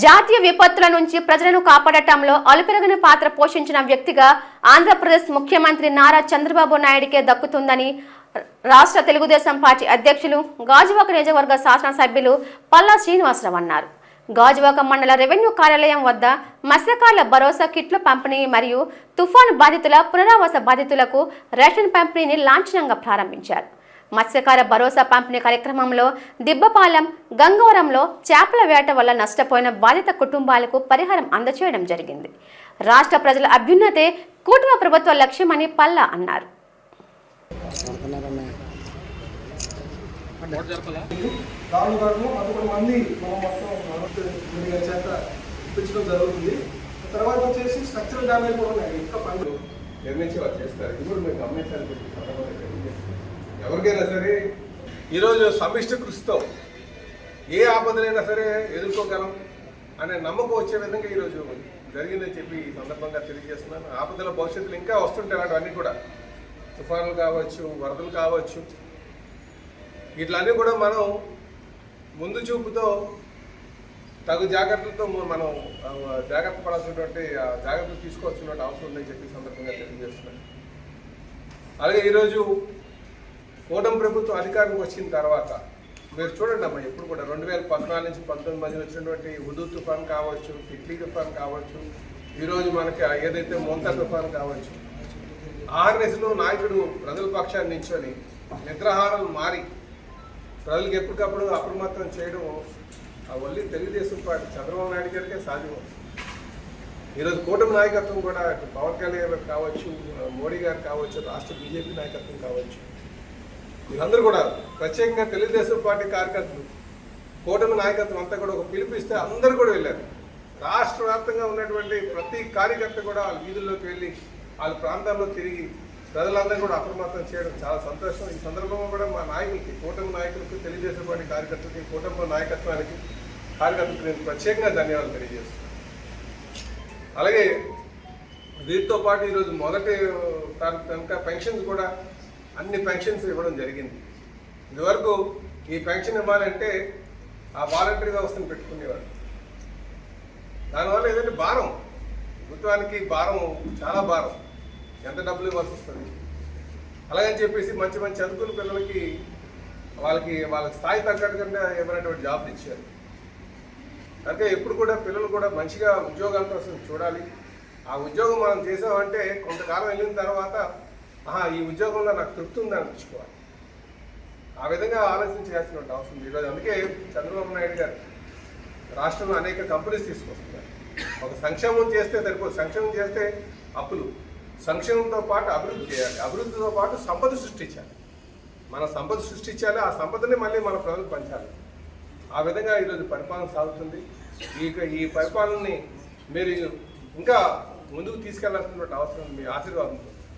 జాతీయ విపత్తుల నుంచి ప్రజలను కాపాడటంలో అలుపెరగని పాత్ర పోషించిన వ్యక్తిగా ఆంధ్రప్రదేశ్ ముఖ్యమంత్రి నారా చంద్రబాబు నాయుడికే దక్కుతుందని రాష్ట్ర తెలుగుదేశం పార్టీ అధ్యక్షులు గాజువాక నియోజకవర్గ శాసనసభ్యులు పల్లా శ్రీనివాసరావు అన్నారు. గాజువాక మండల రెవెన్యూ కార్యాలయం వద్ద మత్స్యకారుల భరోసా కిట్ల పంపిణీ మరియు తుఫాను బాధితుల పునరావాస బాధితులకు రేషన్ పంపిణీని లాంఛనంగా ప్రారంభించారు. మత్స్యకార భరోసా పంపిణీ కార్యక్రమంలో దిబ్బపాలెం గంగవరంలో చేపల వేట వల్ల నష్టపోయిన బాధిత కుటుంబాలకు పరిహారం అందచేయడం జరిగింది. రాష్ట్ర ప్రజల అభ్యున్నతే కూటమి ప్రభుత్వ లక్ష్యమని పల్లా అన్నారు. తర్వాత వచ్చేసి స్ట్రక్చరల్ డ్యామేజ్ కూడా ఉన్నాయి. ఇంకా పనులు నిర్మించి వాళ్ళు చేస్తారు. ఇది కూడా మేము తెలియజేస్తున్నాం. ఎవరికైనా సరే ఈరోజు సమిష్టి కృషితో ఏ ఆపదనైనా సరే ఎదుర్కోగలం అనే నమ్మకం వచ్చే విధంగా ఈరోజు జరిగిందని చెప్పి ఈ సందర్భంగా తెలియజేస్తున్నాను. ఆపదల భవిష్యత్తులో ఇంకా వస్తుంటాయి అలాంటివన్నీ కూడా. తుఫానులు కావచ్చు వరదలు కావచ్చు. వీటిలన్నీ కూడా మనం ముందు చూపుతో తగు జాగ్రత్తలతో మనం జాగ్రత్త పడాల్సినటువంటి జాగ్రత్తలు తీసుకోవాల్సినటువంటి అవసరం ఉందని చెప్పి సందర్భంగా తెలియజేస్తున్నాను. అలాగే ఈరోజు కూటమి ప్రభుత్వం అధికారంకి వచ్చిన తర్వాత మీరు చూడండి అమ్మా ఎప్పుడు కూడా రెండు వేల పద్నాలుగు నుంచి పంతొమ్మిది మధ్య వచ్చినటువంటి హుదూ తుఫాన్ కావచ్చు తిట్లీ తుఫాన్ కావచ్చు ఈరోజు మనకి ఏదైతే మొంతా తుఫాన్ కావచ్చు ఆర్ఎస్లో నాయకుడు ప్రజల పక్షాన్ని నించొని నిద్రహారాలు మారి ప్రజలకు ఎప్పటికప్పుడు అప్రమత్తం చేయడం ఆ వల్లి తెలుగుదేశం పార్టీ చంద్రబాబు నాయుడు గారికే సాధ్యం. ఈరోజు కూటమి నాయకత్వం కూడా పవన్ కళ్యాణ్ గారు కావచ్చు మోడీ గారు కావచ్చు రాష్ట్ర బీజేపీ నాయకత్వం కావచ్చు. వీళ్ళందరూ కూడా ప్రత్యేకంగా తెలుగుదేశం పార్టీ కార్యకర్తలు కూటమి నాయకత్వం అంతా కూడా ఒక పిలిపిస్తే అందరూ కూడా వెళ్ళారు. రాష్ట్ర వ్యాప్తంగా ఉన్నటువంటి ప్రతి కార్యకర్త కూడా వాళ్ళ వీధుల్లోకి వెళ్ళి వాళ్ళ ప్రాంతాల్లో తిరిగి ప్రజలందరూ కూడా అప్రమత్తం చేయడం చాలా సంతోషం. ఈ సందర్భంగా కూడా మా నాయకులకి కూటమి నాయకులకి తెలుగుదేశం పార్టీ కార్యకర్తలకి కూటమి నాయకత్వానికి కార్యకర్తలకు నేను ప్రత్యేకంగా ధన్యవాదాలు తెలియజేస్తున్నాను. అలాగే వీటితో పాటు ఈరోజు మొదటి తారీఖు కనుక పెన్షన్స్ కూడా అన్ని పెన్షన్స్ ఇవ్వడం జరిగింది. ఇదివరకు ఈ పెన్షన్ ఇవ్వాలంటే ఆ వాలంటరీ వ్యవస్థను పెట్టుకునేవారు దానివల్ల ఏదంటే భారం. ప్రభుత్వానికి భారం చాలా భారం. ఎంత డబ్బులు ఇవ్వాల్సి వస్తుంది? అలాగని చెప్పేసి మంచి మంచి చదువుకున్న పిల్లలకి వాళ్ళకి వాళ్ళ స్థాయి తగ్గట్టుగా ఏమైనటువంటి జాబ్లు ఇచ్చారు. అంటే ఎప్పుడు కూడా పిల్లలు కూడా మంచిగా ఉద్యోగాల కోసం చూడాలి. ఆ ఉద్యోగం మనం చేసామంటే కొంతకాలం వెళ్ళిన తర్వాత ఆహా ఈ ఉద్యోగంలో నాకు తృప్తి ఉంది అనిపించుకోవాలి. ఆ విధంగా ఆలోచన చేయాల్సిన అవసరం ఈరోజు అందుకే చంద్రబాబు నాయుడు గారు రాష్ట్రంలో అనేక కంపెనీస్ తీసుకొస్తున్నారు. ఒక సంక్షేమం చేస్తే సరిపోదు సంక్షేమం చేస్తే అప్పులు. సంక్షేమంతో పాటు అభివృద్ధి చేయాలి. అభివృద్ధితో పాటు సంపద సృష్టించాలి. మన సంపద సృష్టించాలి. ఆ సంపదని మళ్ళీ మన ప్రజలు పంచాలి. ఆ విధంగా ఈరోజు పరిపాలన సాగుతుంది. ఈ ఈ పరిపాలనని మీరు ఇంకా ముందుకు తీసుకెళ్ళాల్సినటువంటి అవసరం మీ ఆశీర్వాదంతో.